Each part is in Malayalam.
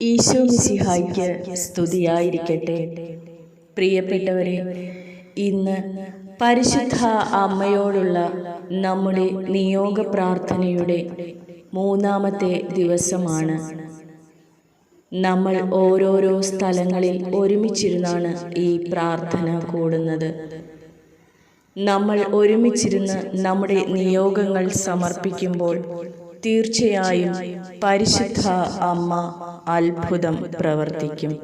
ഈശോ മിശിഹായ്ക്ക് സ്തുതിയായിരിക്കട്ടെ. പ്രിയപ്പെട്ടവരെ ഇന്ന് പരിശുദ്ധ അമ്മയോടുള്ള നമ്മുടെ നിയോഗ പ്രാർത്ഥനയുടെ മൂന്നാമത്തെ ദിവസമാണ്. നമ്മൾ ഓരോരോ സ്ഥലങ്ങളിൽ ഒരുമിച്ചിരുന്നാണ് ഈ പ്രാർത്ഥന കൂടുന്നത്. നമ്മൾ ഒരുമിച്ചിരുന്ന് നമ്മുടെ നിയോഗങ്ങൾ സമർപ്പിക്കുമ്പോൾ തീർച്ചയായും പരിശുദ്ധ അമ്മ അത്ഭുതം പ്രവർത്തിക്കും.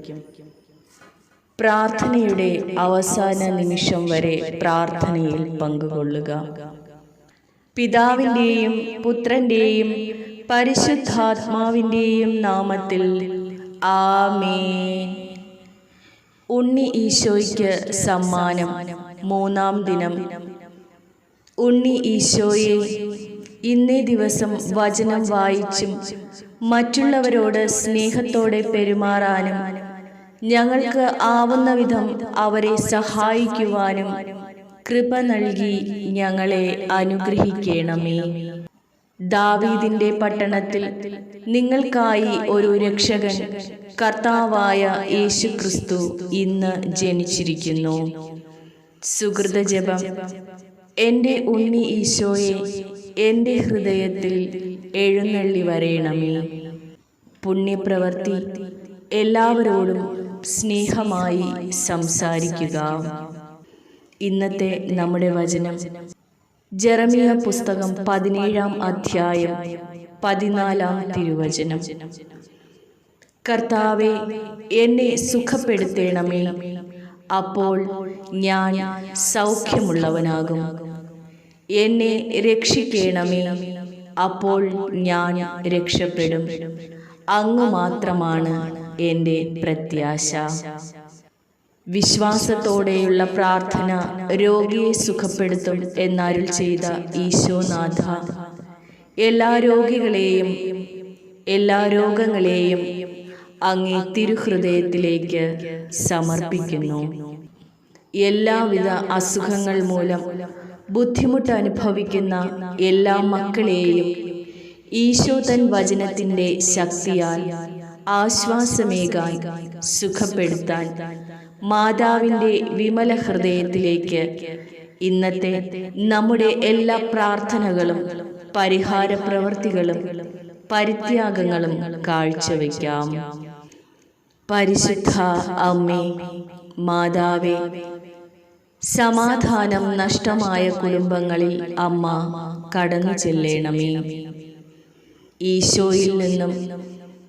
പ്രാർത്ഥനയുടെ അവസാന നിമിഷം വരെ പ്രാർത്ഥനയിൽ പങ്കുകൊള്ളുക. പിതാവിന്റെയും പുത്രന്റെയും പരിശുദ്ധാത്മാവിന്റെയും നാമത്തിൽ ആമേൻ. ഉണ്ണി ഈശോയ്ക്ക് സമ്മാനം. മൂന്നാം ദിനം. ഉണ്ണി ഈശോയെ ഇന്നേ ദിവസം വചനം വായിച്ചും മറ്റുള്ളവരോട് സ്നേഹത്തോടെ പെരുമാറാനും ഞങ്ങൾക്ക് ആവുന്ന വിധം അവരെ സഹായിക്കുവാനും കൃപ നൽകി ഞങ്ങളെ അനുഗ്രഹിക്കണമേ. ദാവീദിന്റെ പട്ടണത്തിൽ നിങ്ങൾക്കായി ഒരു രക്ഷകൻ കർത്താവായ യേശു ക്രിസ്തു ഇന്ന് ജനിച്ചിരിക്കുന്നു. സുഹൃതജപം എന്റെ ഉണ്ണി ഈശോയെ എന്റെ ഹൃദയത്തിൽ എഴുന്നള്ളി വരയണമേ പുണ്യപ്രവർത്തി എല്ലാവരോടും സ്നേഹമായി സംസാരിക്കുക. ഇന്നത്തെ നമ്മുടെ വചനം. ജറമിയ പുസ്തകം പതിനേഴാം അധ്യായം പതിനാലാം തിരുവചനം. കർത്താവെ എന്നെ സുഖപ്പെടുത്തേണമേ. അപ്പോൾ ഞാൻ സൗഖ്യമുള്ളവനാകും. എന്നെ രക്ഷിക്കണമേ. അപ്പോൾ ഞാൻ രക്ഷപ്പെടും. അങ്ങ് മാത്രമാണ് എന്റെ പ്രത്യാശ. വിശ്വാസത്തോടെയുള്ള പ്രാർത്ഥന രോഗിയെ സുഖപ്പെടുത്തും എന്നരുൾ ചെയ്ത ഈശോനാഥ എല്ലാ രോഗികളെയും എല്ലാ രോഗങ്ങളെയും അങ്ങേ തിരുഹൃദയത്തിലേക്ക് സമർപ്പിക്കുന്നു. എല്ലാവിധ അസുഖങ്ങൾ മൂലം ബുദ്ധിമുട്ട് അനുഭവിക്കുന്ന എല്ലാ മക്കളെയും ഈശോ തൻ വചനത്തിന്റെ ശക്തിയാൽ ആശ്വാസമേകാൻ സുഖപ്പെടുത്താൻ മാതാവിന്റെ വിമല ഹൃദയത്തിലേക്ക് ഇന്നത്തെ നമ്മുടെ എല്ലാ പ്രാർത്ഥനകളും പരിഹാര പ്രവർത്തികളും പരിത്യാഗങ്ങളും കാഴ്ചവെക്കാം. പരിശുദ്ധ അമ്മേ മാതാവേ സമാധാനം നഷ്ടമായ കുടുംബങ്ങളിൽ അമ്മ കടന്നു ചെല്ലണമേ. ഈശോയിൽ നിന്നും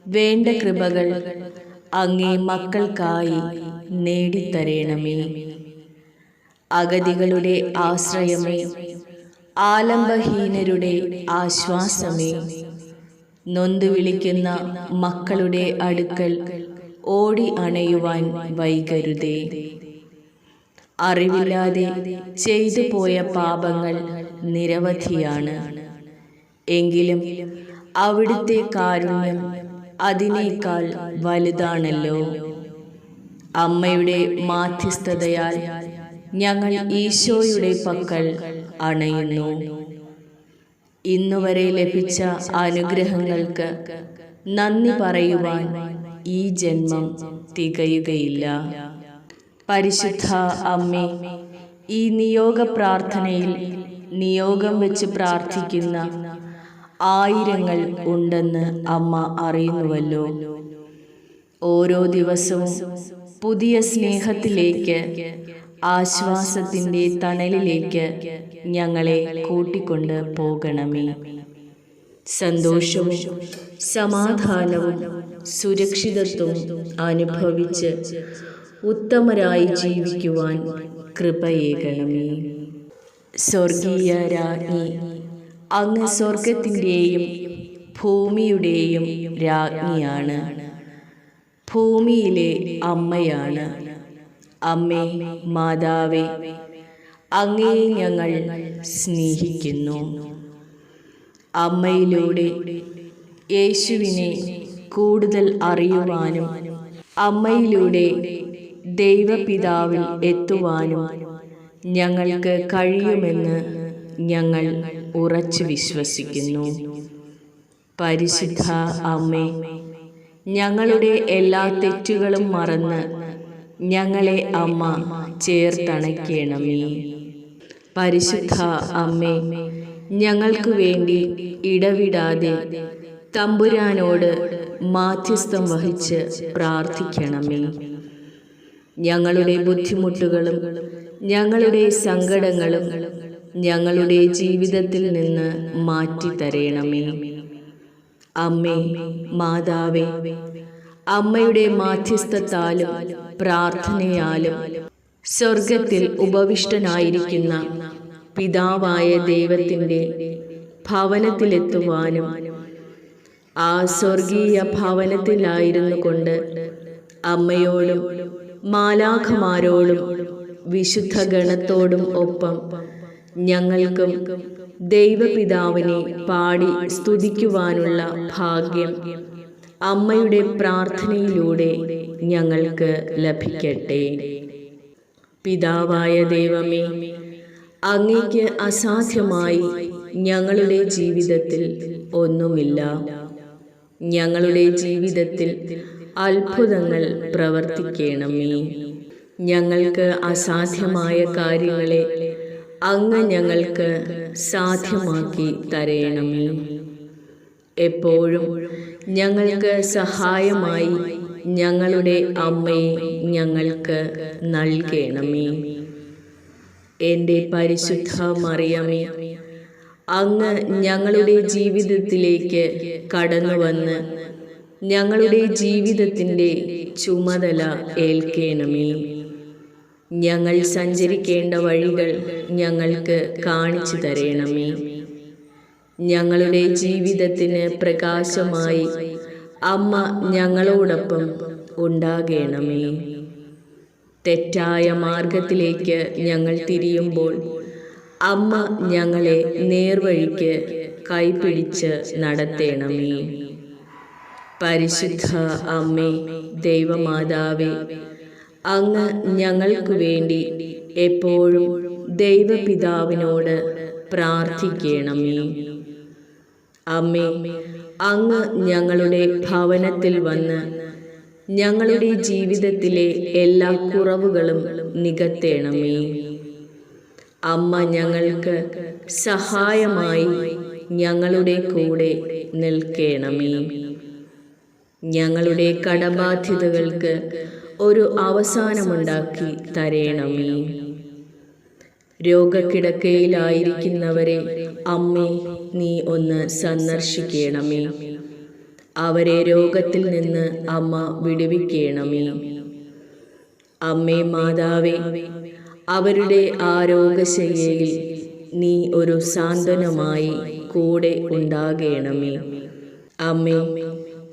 വേണ്ട കൃപകൾ അങ്ങേ മക്കൾക്കായി നേടിത്തരേണമേ. അഗതികളുടെ ആശ്രയമേ. ആലംബഹീനരുടെ ആശ്വാസമേ. നൊന്തു വിളിക്കുന്ന മക്കളുടെ അടുക്കൽ ഓടി അണയുവാൻ വൈകരുതേ. അറിവില്ലാതെ ചെയ്തു പോയ പാപങ്ങൾ നിരവധിയാണ്. എങ്കിലും അവിടുത്തെ കാരുണ്യം അതിനേക്കാൾ വലുതാണല്ലോ. അമ്മയുടെ മാധ്യസ്ഥതയാൽ ഞങ്ങൾ ഈശോയുടെ പക്കൽ അണയുന്നു. ഇന്നുവരെ ലഭിച്ച അനുഗ്രഹങ്ങൾക്ക് നന്ദി പറയുവാൻ ഈ ജന്മം തികയുകയില്ല. പരിശുദ്ധ അമ്മേ ഈ നിയോഗ പ്രാർത്ഥനയിൽ നിയോഗം വെച്ച് പ്രാർത്ഥിക്കുന്ന ആയിരങ്ങൾ ഉണ്ടെന്ന് അമ്മ അറിയുന്നുവല്ലോ. ഓരോ ദിവസവും പുതിയ സ്നേഹത്തിലേക്ക് ആശ്വാസത്തിന്റെ തണലിലേക്ക് ഞങ്ങളെ കൂട്ടിക്കൊണ്ട് പോകണമേ. സന്തോഷവും സമാധാനവും സുരക്ഷിതത്വവും അനുഭവിച്ച് ഉത്തമരായി ജീവിക്കുവാൻ കൃപയേകണമേ സ്വർഗീയ രാജ്ഞി അങ്ങ് സ്വർഗത്തിന്റെയും ഭൂമിയുടെയും രാജ്ഞിയാണ്. ഭൂമിയിലെ അമ്മയാണ്. അമ്മേ മാതാവേ അങ്ങേ ഞങ്ങൾ സ്നേഹിക്കുന്നു. അമ്മയിലൂടെ യേശുവിനെ കൂടുതൽ അറിയുവാനും അമ്മയിലൂടെ ദൈവപിതാവിൽ എത്തുവാനും ഞങ്ങൾക്ക് കഴിയുമെന്ന് ഞങ്ങൾ ഉറച്ചു വിശ്വസിക്കുന്നു. പരിശുദ്ധ അമ്മേ ഞങ്ങളുടെ എല്ലാ തെറ്റുകളും മറന്ന് ഞങ്ങളെ അമ്മ ചേർത്തണയ്ക്കണമേ. പരിശുദ്ധ അമ്മേ ഞങ്ങൾക്ക് വേണ്ടി ഇടവിടാതെ തമ്പുരാനോട് മാധ്യസ്ഥം വഹിച്ച് പ്രാർത്ഥിക്കണമേ. ഞങ്ങളുടെ ബുദ്ധിമുട്ടുകളും ഞങ്ങളുടെ സങ്കടങ്ങളും ഞങ്ങളുടെ ജീവിതത്തിൽ നിന്ന് മാറ്റി തരയണമേ അമ്മേ മാതാവേ അമ്മയുടെ മാധ്യസ്ഥത്താലും പ്രാർത്ഥനയാലും സ്വർഗത്തിൽ ഉപവിഷ്ടനായിരിക്കുന്ന പിതാവായ ദൈവത്തിന്റെ ഭവനത്തിലെത്തുവാനും ആ സ്വർഗീയ ഭവനത്തിലായിരുന്നു കൊണ്ട് അമ്മയോടും മാലാഖമാരോടും വിശുദ്ധ ഗണത്തോടും ഒപ്പം ഞങ്ങൾക്കും ദൈവപിതാവിനെ പാടി സ്തുതിക്കുവാനുള്ള ഭാഗ്യം അമ്മയുടെ പ്രാർത്ഥനയിലൂടെ ഞങ്ങൾക്ക് ലഭിക്കട്ടെ. പിതാവായ ദൈവമേ അങ്ങയ്ക്ക് അസാധ്യമായി ഞങ്ങളുടെ ജീവിതത്തിൽ ഒന്നുമില്ല. ഞങ്ങളുടെ ജീവിതത്തിൽ അത്ഭുതങ്ങൾ പ്രവർത്തിക്കണമേ. ഞങ്ങൾക്ക് അസാധ്യമായ കാര്യങ്ങളെ അങ്ങ് ഞങ്ങൾക്ക് സാധ്യമാക്കി തരയണമേ എപ്പോഴും ഞങ്ങൾക്ക് സഹായമായി ഞങ്ങളുടെ അമ്മയെ ഞങ്ങൾക്ക് നൽകണമേ. എന്റെ പരിശുദ്ധ മറിയമേ അങ്ങ് ഞങ്ങളുടെ ജീവിതത്തിലേക്ക് കടന്നു വന്ന് ഞങ്ങളുടെ ജീവിതത്തിന്റെ ചുമതല ഏൽക്കേണമേ. ഞങ്ങൾ സഞ്ചരിക്കേണ്ട വഴികൾ ഞങ്ങൾക്ക് കാണിച്ചു തരണമേ. ഞങ്ങളുടെ ജീവിതത്തിന് പ്രകാശമായി അമ്മ ഞങ്ങളോടൊപ്പം ഉണ്ടാകേണമേ. തെറ്റായ മാർഗത്തിലേക്ക് ഞങ്ങൾ തിരിയുമ്പോൾ അമ്മ ഞങ്ങളെ നേർവഴിക്ക് കൈപിടിച്ച് നടത്തണമേ. പരിശുദ്ധ അമ്മേ ദൈവമാതാവേ അങ്ങ് ഞങ്ങൾക്ക് വേണ്ടി എപ്പോഴും ദൈവപിതാവിനോട് പ്രാർത്ഥിക്കണമേ. അമ്മേ അങ്ങ് ഞങ്ങളുടെ ഭവനത്തിൽ വന്ന് ഞങ്ങളുടെ ജീവിതത്തിലെ എല്ലാ കുറവുകളും നികത്തേണമേ. അമ്മ ഞങ്ങൾക്ക് സഹായമായി ഞങ്ങളുടെ കൂടെ നിൽക്കണമേ. ഞങ്ങളുടെ കടബാധ്യതകൾക്ക് ഒരു അവസാനമുണ്ടാക്കി തരേണമേ. രോഗക്കിടക്കയിലായിരിക്കുന്നവരെ അമ്മേ നീ ഒന്ന് സന്ദർശിക്കണമേ. അവരെ രോഗത്തിൽ നിന്ന് അമ്മ വിടുവിക്കണമേ. അമ്മേ മാതാവേ അവരുടെ ആ രോഗശയ്യയിൽ നീ ഒരു സാന്ത്വനമായി കൂടെ ഉണ്ടാകണമേ. അമ്മേ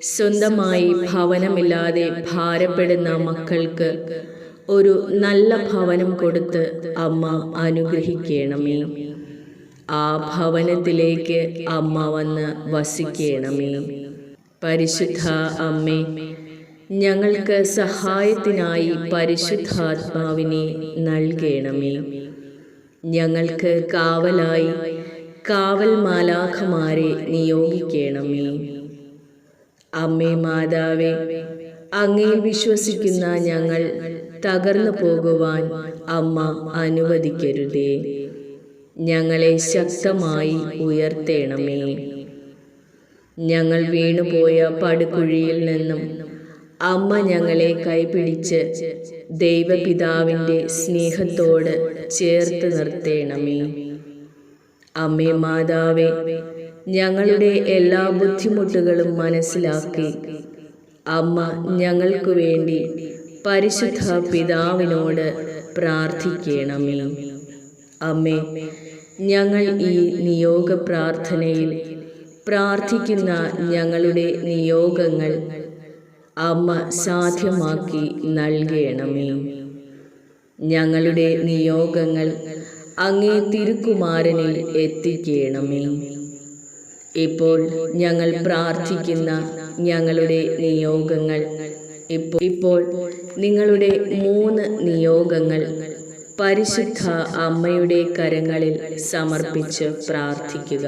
സ്വന്തമായി ഭവനമില്ലാതെ ഭാരപ്പെടുന്ന മക്കൾക്ക് ഒരു നല്ല ഭവനം കൊടുത്ത് അമ്മ അനുഗ്രഹിക്കണമേ. ആ ഭവനത്തിലേക്ക് അമ്മ വന്ന് വസിക്കണമേ. പരിശുദ്ധ അമ്മേ ഞങ്ങൾക്ക് സഹായത്തിനായി പരിശുദ്ധാത്മാവിനെ നൽകണമേ. ഞങ്ങൾക്ക് കാവലായി കാവൽ മാലാഖമാരെ നിയോഗിക്കണമേ. അമ്മേ മാതാവേ അങ്ങയിൽ വിശ്വസിക്കുന്ന ഞങ്ങൾ തകർന്നു പോകുവാൻ അമ്മ അനുവദിക്കരുതേ. ഞങ്ങളെ ശക്തമായി ഉയർത്തേണമേ. ഞങ്ങൾ വീണുപോയ പടുകുഴിയിൽ നിന്നും അമ്മ ഞങ്ങളെ കൈപിടിച്ച് ദൈവപിതാവിന്റെ സ്നേഹത്തോട് ചേർത്ത് നിർത്തേണമേ. അമ്മേ മാതാവേ ഞങ്ങളുടെ എല്ലാ ബുദ്ധിമുട്ടുകളും മനസ്സിലാക്കി. അമ്മ ഞങ്ങൾക്കു വേണ്ടി പരിശുദ്ധ പിതാവിനോട് പ്രാർത്ഥിക്കണമേ. അമ്മേ ഞങ്ങൾ ഈ നിയോഗ പ്രാർത്ഥനയിൽ പ്രാർത്ഥിക്കുന്ന ഞങ്ങളുടെ നിയോഗങ്ങൾ അമ്മ സാധ്യമാക്കി നൽകണമേ. ഞങ്ങളുടെ നിയോഗങ്ങൾ അങ്ങേ തിരുക്കുമാരനിൽ എത്തിക്കണമേ. ഇപ്പോൾ ഞങ്ങൾ പ്രാർത്ഥിക്കുന്ന ഞങ്ങളുടെ നിയോഗങ്ങൾ. ഇപ്പോൾ ഇപ്പോൾ നിങ്ങളുടെ മൂന്ന് നിയോഗങ്ങൾ പരിശുദ്ധ അമ്മയുടെ കരങ്ങളിൽ സമർപ്പിച്ച് പ്രാർത്ഥിക്കുക.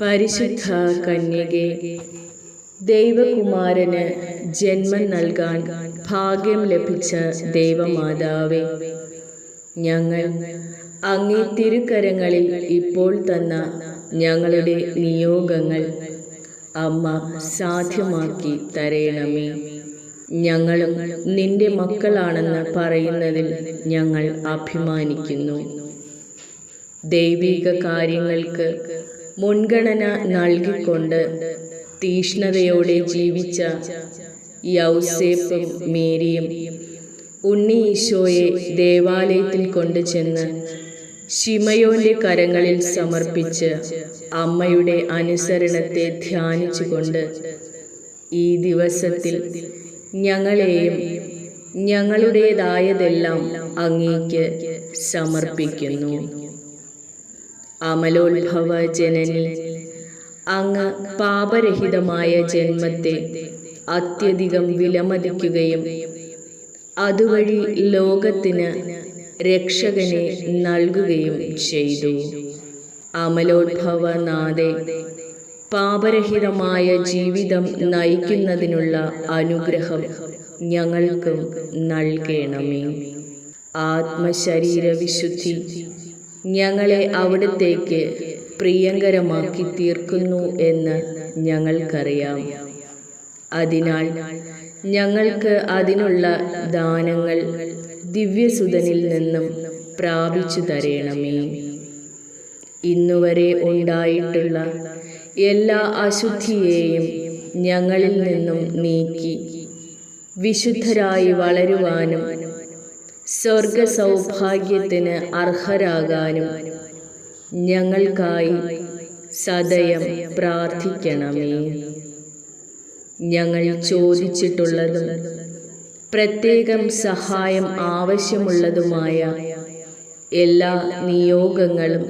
പരിശുദ്ധ കന്യകെ ദൈവകുമാരന് ജന്മം നൽകാൻ ഭാഗ്യം ലഭിച്ച ദൈവമാതാവേ ഞങ്ങൾ അങ്ങേ തിരുക്കരങ്ങളിൽ ഇപ്പോൾ തന്ന ഞങ്ങളുടെ നിയോഗങ്ങൾ അമ്മ സാധ്യമാക്കി തരയണമേ ഞങ്ങളും നിന്റെ മക്കളാണെന്ന് പറയുന്നതിൽ ഞങ്ങൾ അഭിമാനിക്കുന്നു. ദൈവിക കാര്യങ്ങൾക്ക് മുൻഗണന നൽകിക്കൊണ്ട് തീഷ്ണതയോടെ ജീവിച്ച യൗസേപ്പും മേരിയും ഉണ്ണി ഈശോയെ ദേവാലയത്തിൽ കൊണ്ടുചെന്ന് ശിമയോന്റെ കരങ്ങളിൽ സമർപ്പിച്ച് അമ്മയുടെ അനുസരണത്തെ ധ്യാനിച്ചുകൊണ്ട് ഈ ദിവസത്തിൽ ഞങ്ങളെയും ഞങ്ങളുടേതായതെല്ലാം അങ്ങേക്ക് സമർപ്പിക്കുന്നു. അമലോത്ഭവ ജനനി. അങ്ങ് പാപരഹിതമായ ജന്മത്തെ അത്യധികം വിലമതിക്കുകയും അതുവഴി ലോകത്തിന് രക്ഷകനെ നൽകുകയും ചെയ്തു. അമലോത്ഭവനാഥെ പാപരഹിതമായ ജീവിതം നയിക്കുന്നതിനുള്ള അനുഗ്രഹം ഞങ്ങൾക്കും നൽകണമേ. ആത്മശരീര വിശുദ്ധി ഞങ്ങളെ അവിടത്തേക്ക് പ്രിയങ്കരമാക്കി തീർക്കുന്നു എന്ന് ഞങ്ങൾക്കറിയാം. അതിനാൽ ഞങ്ങൾക്ക് അതിനുള്ള ദാനങ്ങൾ ദിവ്യസുതനിൽ നിന്നും പ്രാപിച്ചു തരയണമേ ഇന്നുവരെ ഉണ്ടായിട്ടുള്ള എല്ലാ അശുദ്ധിയെയും ഞങ്ങളിൽ നിന്നും നീക്കി വിശുദ്ധരായി വളരുവാനും സ്വർഗ സൗഭാഗ്യത്തിന് അർഹരാകാനും ഞങ്ങൾക്കായി സദയം പ്രാർത്ഥിക്കണമേ. ഞങ്ങൾ ചോദിച്ചിട്ടുള്ളതും പ്രത്യേകം സഹായം ആവശ്യമുള്ളതുമായ എല്ലാ നിയോഗങ്ങളും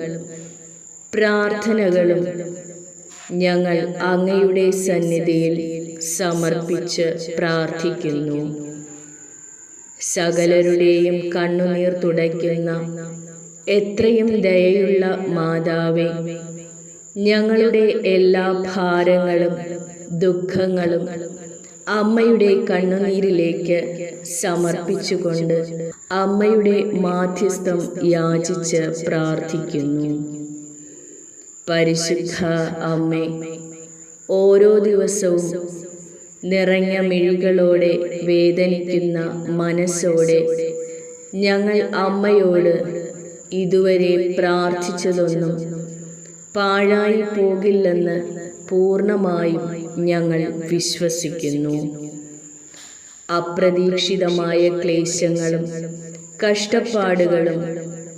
പ്രാർത്ഥനകളും ഞങ്ങൾ അങ്ങയുടെ സന്നിധിയിൽ സമർപ്പിച്ച് പ്രാർത്ഥിക്കുന്നു. സകലരുടെയും കണ്ണുനീർ തുടയ്ക്കുന്ന എത്രയും ദയയുള്ള മാതാവേ ഞങ്ങളുടെ എല്ലാ ഭാരങ്ങളും ദുഃഖങ്ങളും അമ്മയുടെ കണ്ണുനീരിലേക്ക് സമർപ്പിച്ചുകൊണ്ട് അമ്മയുടെ മാധ്യസ്ഥം യാചിച്ച് പ്രാർത്ഥിക്കുന്നു. പരിശുദ്ധ അമ്മേ ഓരോ ദിവസവും നിറഞ്ഞ മിഴികളോടെ വേദനിക്കുന്ന മനസ്സോടെ ഞങ്ങൾ അമ്മയോട് ഇതുവരെ പ്രാർത്ഥിച്ചതൊന്നും പാഴായി പോകില്ലെന്ന് പൂർണമായും ഞങ്ങൾ വിശ്വസിക്കുന്നു. അപ്രതീക്ഷിതമായ ക്ലേശങ്ങളും കഷ്ടപ്പാടുകളും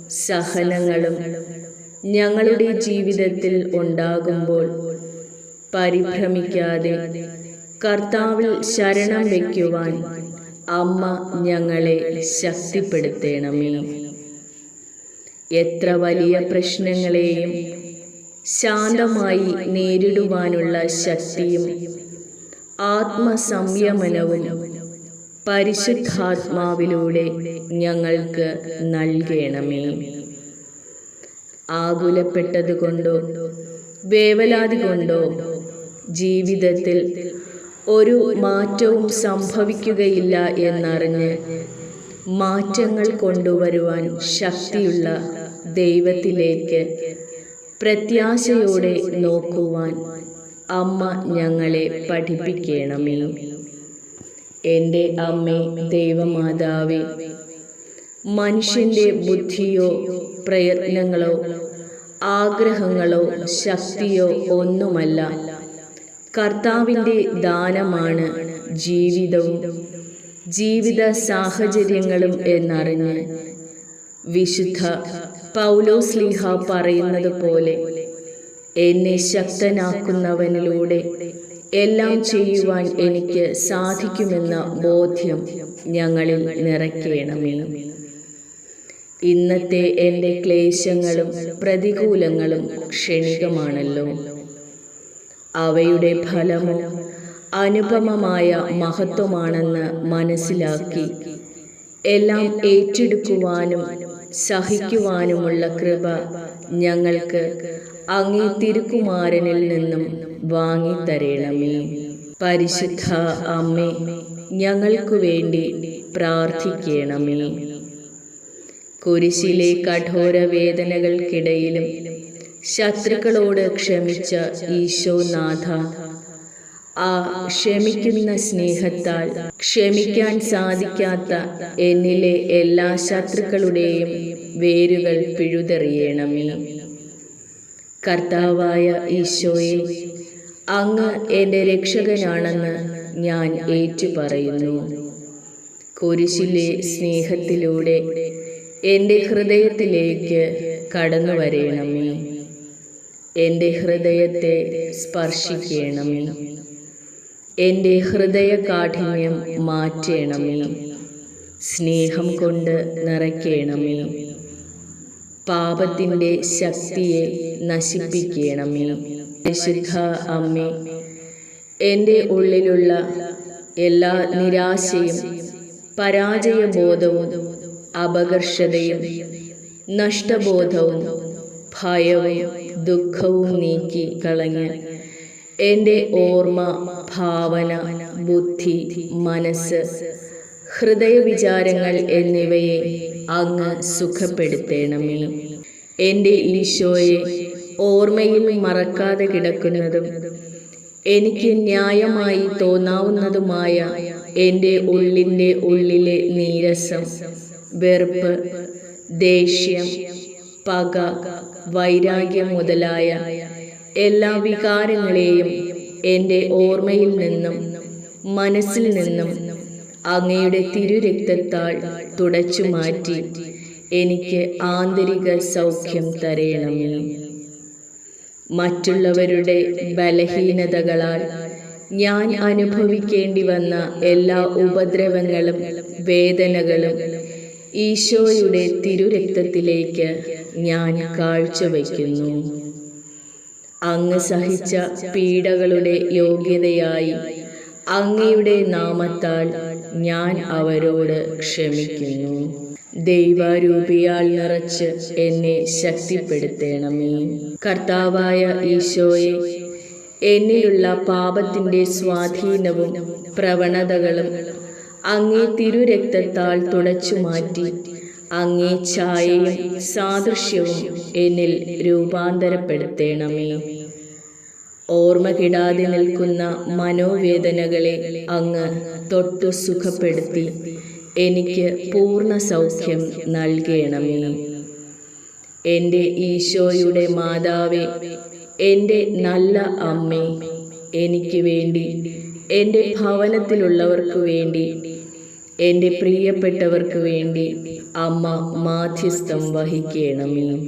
സഹനങ്ങളും ഞങ്ങളുടെ ജീവിതത്തിൽ ഉണ്ടാകുമ്പോൾ പരിഭ്രമിക്കാതെ കർത്താവിൽ ശരണം വയ്ക്കുവാൻ അമ്മ ഞങ്ങളെ ശക്തിപ്പെടുത്തണമേ. എത്ര വലിയ പ്രശ്നങ്ങളെയും ശാന്തമായി നേരിടുവാനുള്ള ശക്തിയും ആത്മസംയമനവും പരിശുദ്ധാത്മാവിലൂടെ ഞങ്ങൾക്ക് നൽകണമേ. ആകുലപ്പെട്ടതുകൊണ്ടോ വേവലാതി കൊണ്ടോ ജീവിതത്തിൽ ഒരു മാറ്റവും സംഭവിക്കുകയില്ല എന്നറിഞ്ഞ് മാറ്റങ്ങൾ കൊണ്ടുവരുവാൻ ശക്തിയുള്ള ദൈവത്തിലേക്ക് പ്രത്യാശയോടെ നോക്കുവാൻ അമ്മ ഞങ്ങളെ പഠിപ്പിക്കണമേ. എന്റെ അമ്മേ ദൈവമാതാവേ മനുഷ്യന്റെ ബുദ്ധിയോ പ്രയത്നങ്ങളോ ആഗ്രഹങ്ങളോ ശക്തിയോ ഒന്നുമല്ല. കർത്താവിന്റെ ദാനമാണ് ജീവിതവും ജീവിത സാഹചര്യങ്ങളും എന്നറിഞ്ഞ് വിശുദ്ധ പൗലോസ്ലിഹ പറയുന്നത് പോലെ എന്നെ ശക്തനാക്കുന്നവനിലൂടെ എല്ലാം ചെയ്യുവാൻ എനിക്ക് സാധിക്കുമെന്ന ബോധ്യം ഞങ്ങളിൽ നിറയ്ക്കണമേ. ഇന്നത്തെ എന്റെ ക്ലേശങ്ങളും പ്രതികൂലങ്ങളും ക്ഷണികമാണല്ലോ. അവയുടെ ഫലമോ അനുപമമായ മഹത്വമാണെന്ന് മനസ്സിലാക്കി. എല്ലാം ഏറ്റെടുക്കുവാനും സഹിക്കുവാനുമുള്ള കൃപ ഞങ്ങൾക്ക് അങ്ങേ തിരുക്കുമാരനിൽ നിന്നും വാങ്ങിത്തരേണമേ. പരിശുദ്ധ അമ്മേ ഞങ്ങൾക്കു വേണ്ടി പ്രാർത്ഥിക്കണമേ. കുരിശിലെ കഠോര വേദനകൾക്കിടയിലും ശത്രുക്കളോട് ക്ഷമിച്ച ഈശോനാഥ ആ ക്ഷമിക്കുന്ന സ്നേഹത്താൽ ക്ഷമിക്കാൻ സാധിക്കാത്ത എന്നിലെ എല്ലാ ശത്രുക്കളുടെയും വേരുകൾ പിഴുതെറിയണമേ. കർത്താവായ ഈശോയെ അങ്ങ് എന്റെ രക്ഷകനാണെന്ന് ഞാൻ ഏറ്റുപറയുന്നു. കുരിശിലെ സ്നേഹത്തിലൂടെ എന്റെ ഹൃദയത്തിലേക്ക് കടന്നു വരയണമേ എന്റെ ഹൃദയത്തെ സ്പർശിക്കണമേ. എന്റെ ഹൃദയ കാഠിന്യം മാറ്റണമേ. സ്നേഹം കൊണ്ട് നിറയ്ക്കണമേ. പാപത്തിന്റെ ശക്തിയെ നശിപ്പിക്കണമേ. പരിശുദ്ധ അമ്മേ എന്റെ ഉള്ളിലുള്ള എല്ലാ നിരാശയും പരാജയബോധവും അപകർഷതയും നഷ്ടബോധവും ഭയവും ദുഃഖവും നീക്കി കളഞ്ഞ്. എന്റെ ഓർമ്മ ഭാവന ബുദ്ധി മനസ്സ് ഹൃദയവിചാരങ്ങൾ എന്നിവയെ അങ്ങ് സുഖപ്പെടുത്തേണമേ. എന്റെ ഈശോയെ ഓർമ്മയിൽ മറക്കാതെ കിടക്കുന്നതും എനിക്ക് ന്യായമായി തോന്നാവുന്നതുമായ എന്റെ ഉള്ളിന്റെ ഉള്ളിലെ നീരസം വെറുപ്പ് ദേഷ്യം പക വൈരാഗ്യം മുതലായ എല്ലാ വികാരങ്ങളെയും എന്റെ ഓർമ്മയിൽ നിന്നും മനസ്സിൽ നിന്നും അങ്ങയുടെ തിരുരക്തത്താൽ തുടച്ചു മാറ്റി എനിക്ക് ആന്തരിക സൗഖ്യം തരയണമേ മറ്റുള്ളവരുടെ ബലഹീനതകളാൽ ഞാൻ അനുഭവിക്കേണ്ടി വന്ന എല്ലാ ഉപദ്രവങ്ങളും വേദനകളും ഈശോയുടെ തിരുരക്തത്തിലേക്ക് ഞാൻ കാഴ്ചവയ്ക്കുന്നു. അങ്ങ് സഹിച്ച പീഡകളുടെ യോഗ്യതയായി അങ്ങയുടെ നാമത്താൽ ഞാൻ അവരോട് ക്ഷമിക്കുന്നു. ദൈവാരൂപിയാൽ നിറച്ച് എന്നെ ശക്തിപ്പെടുത്തണമേ. കർത്താവായ ഈശോയെ എന്നിലുള്ള പാപത്തിന്റെ സ്വാധീനവും പ്രവണതകളും അങ്ങേ തിരുരക്തത്താൽ തുടച്ചു മാറ്റി അങ്ങേ ഛായയും സാദൃശ്യവും എന്നിൽ രൂപാന്തരപ്പെടുത്തേണമേ. ഓർമ്മ കിടാതെ നിൽക്കുന്ന മനോവേദനകളെ അങ്ങ് തൊട്ടു സുഖപ്പെടുത്തി എനിക്ക് പൂർണ സൗഖ്യം നൽകണമേ. എന്റെ ഈശോയുടെ മാതാവേ എന്റെ നല്ല അമ്മേ എനിക്ക് വേണ്ടി എന്റെ ഭവനത്തിലുള്ളവർക്ക് വേണ്ടി എന്റെ പ്രിയപ്പെട്ടവർക്ക് വേണ്ടി അമ്മ മാധ്യസ്ഥം വഹിക്കണമേ.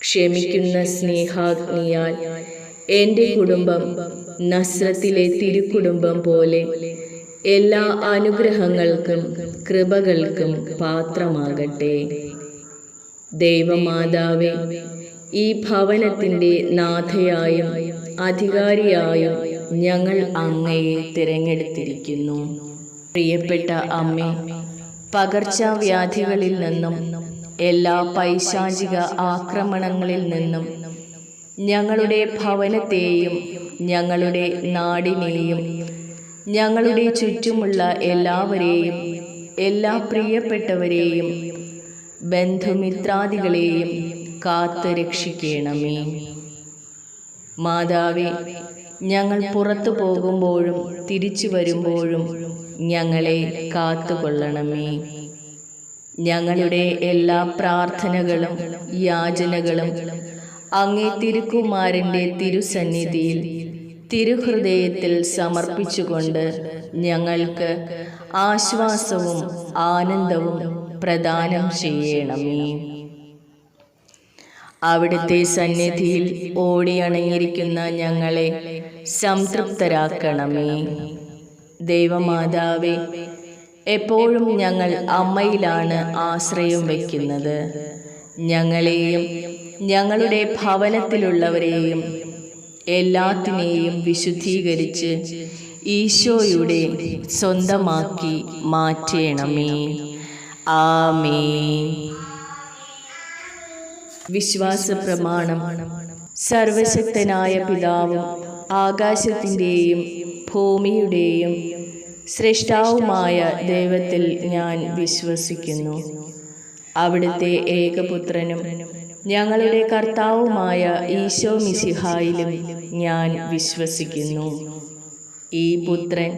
ക്ഷമിക്കുന്ന സ്നേഹാഗ്നിയാൽ എന്റെ കുടുംബം നസ്രത്തിലെ തിരുക്കുടുംബം പോലെ എല്ലാ അനുഗ്രഹങ്ങൾക്കും കൃപകൾക്കും പാത്രമാകട്ടെ. ദൈവമാതാവെ ഈ ഭവനത്തിന്റെ നാഥയായും അധികാരിയായും ഞങ്ങൾ അങ്ങയെ തിരഞ്ഞെടുത്തിരിക്കുന്നു. പ്രിയപ്പെട്ട അമ്മേ പകർച്ചവ്യാധികളിൽ നിന്നും എല്ലാ പൈശാചിക ആക്രമണങ്ങളിൽ നിന്നും ഞങ്ങളുടെ ഭവനത്തെയും ഞങ്ങളുടെ നാടിനെയും ഞങ്ങളുടെ ചുറ്റുമുള്ള എല്ലാവരെയും എല്ലാ പ്രിയപ്പെട്ടവരെയും ബന്ധുമിത്രാദികളെയും കാത്തു രക്ഷിക്കണമേ. മാതാവേ ഞങ്ങൾ പുറത്തു പോകുമ്പോഴും തിരിച്ചു വരുമ്പോഴും ഞങ്ങളെ കാത്തുകൊള്ളണമേ. ഞങ്ങളുടെ എല്ലാ പ്രാർത്ഥനകളും യാചനകളും അങ്ങേ തിരുക്കുമാരന്റെ തിരുസന്നിധിയിൽ തിരുഹൃദയത്തിൽ സമർപ്പിച്ചുകൊണ്ട് ഞങ്ങൾക്ക് ആശ്വാസവും ആനന്ദവും പ്രദാനം ചെയ്യണമേ. അവിടുത്തെ സന്നിധിയിൽ ഓടിയണങ്ങിയിരിക്കുന്ന ഞങ്ങളെ സംതൃപ്തരാക്കണമേ. ദൈവമാതാവേ എപ്പോഴും ഞങ്ങൾ അമ്മയിലാണ് ആശ്രയം വയ്ക്കുന്നത്. ഞങ്ങളെയും ഞങ്ങളുടെ ഭവനത്തിലുള്ളവരെയും എല്ലാത്തിനെയും വിശുദ്ധീകരിച്ച് ഈശോയുടെ സ്വന്തമാക്കി മാറ്റണമേ. ആമേ വിശ്വാസ പ്രമാണം സർവശക്തനായ പിതാവും ആകാശത്തിന്റെയും ഭൂമിയുടെയും സൃഷ്ടാവുമായ ദൈവത്തിൽ ഞാൻ വിശ്വസിക്കുന്നു. അവിടുത്തെ ഏകപുത്രനും ഞങ്ങളുടെ കർത്താവുമായ ഈശോ മിസിഹായിലും ഞാൻ വിശ്വസിക്കുന്നു. ഈ പുത്രൻ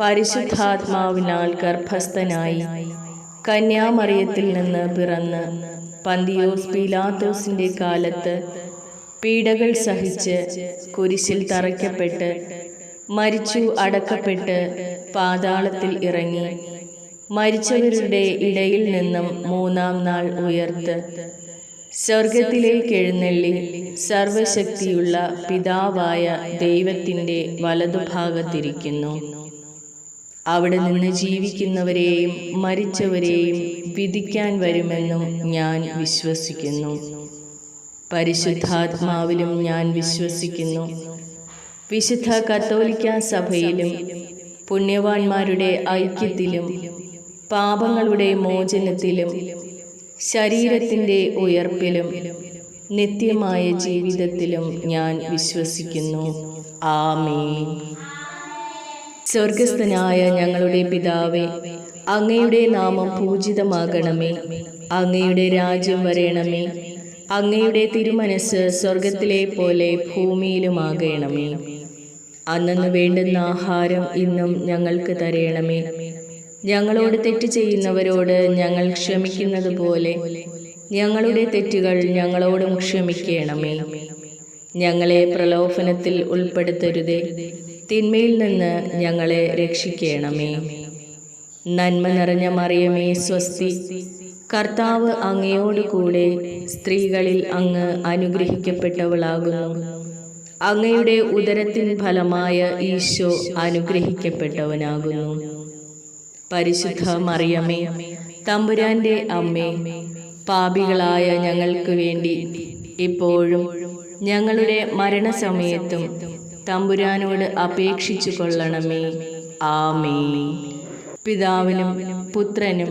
പരിശുദ്ധാത്മാവിനാൽ ഗർഭസ്ഥനായി കന്യാമറിയത്തിൽ നിന്ന് പിറന്ന് പന്തിയോസ് പീലാത്തോസിന്റെ കാലത്ത് പീഡകൾ സഹിച്ച് കുരിശിൽ തറയ്ക്കപ്പെട്ട് മരിച്ചു അടക്കപ്പെട്ട് പാതാളത്തിൽ ഇറങ്ങി. മരിച്ചവരുടെ ഇടയിൽ നിന്നും മൂന്നാം നാൾ ഉയർത്ത് സ്വർഗത്തിലേക്ക് എഴുന്നള്ളി സർവശക്തിയുള്ള പിതാവായ ദൈവത്തിന്റെ വലതുഭാഗത്തിരിക്കുന്നു. അവിടെ നിന്ന് ജീവിക്കുന്നവരെയും മരിച്ചവരെയും വിധിക്കാൻ വരുമെന്നും ഞാൻ വിശ്വസിക്കുന്നു. പരിശുദ്ധാത്മാവിലും ഞാൻ വിശ്വസിക്കുന്നു. വിശുദ്ധ കത്തോലിക്ക സഭയിലും പുണ്യവാന്മാരുടെ ഐക്യത്തിലും പാപങ്ങളുടെ മോചനത്തിലും ശരീരത്തിന്റെ ഉയർപ്പിലും നിത്യമായ ജീവിതത്തിലും ഞാൻ വിശ്വസിക്കുന്നു. ആമേൻ. സ്വർഗസ്ഥനായ ഞങ്ങളുടെ പിതാവേ അങ്ങയുടെ നാമം പൂജിതമാകണമേ. അങ്ങയുടെ രാജ്യം വരേണമേ. അങ്ങയുടെ തിരുമനസ് സ്വർഗത്തിലെ പോലെ ഭൂമിയിലുമാകണമേ. അന്നു വേണ്ടുന്ന ആഹാരം ഇന്നും ഞങ്ങൾക്ക് തരയണമേ ഞങ്ങളോട് തെറ്റ് ചെയ്യുന്നവരോട് ഞങ്ങൾ ക്ഷമിക്കുന്നത് പോലെ ഞങ്ങളുടെ തെറ്റുകൾ ഞങ്ങളോടും ക്ഷമിക്കണമേ. ഞങ്ങളെ പ്രലോഭനത്തിൽ ഉൾപ്പെടുത്തരുതേ. തിന്മയിൽ നിന്ന് ഞങ്ങളെ രക്ഷിക്കണമേ. നന്മ നിറഞ്ഞ മറിയമേ സ്വസ്തി. കർത്താവ് അങ്ങയോട് കൂടെ സ്ത്രീകളിൽ അങ്ങ് അനുഗ്രഹിക്കപ്പെട്ടവളാകുന്നു. അങ്ങയുടെ ഉദരത്തിൻ ഫലമായ ഈശോ അനുഗ്രഹിക്കപ്പെട്ടവനാകുന്നു. പരിശുദ്ധ മറിയമേ തമ്പുരാന്റെ അമ്മേ പാപികളായ ഞങ്ങൾക്ക് വേണ്ടി ഇപ്പോഴും ഞങ്ങളുടെ മരണസമയത്തും തമ്പുരാനോട് അപേക്ഷിച്ചു കൊള്ളണമേ ആമേ പിതാവിനും പുത്രനും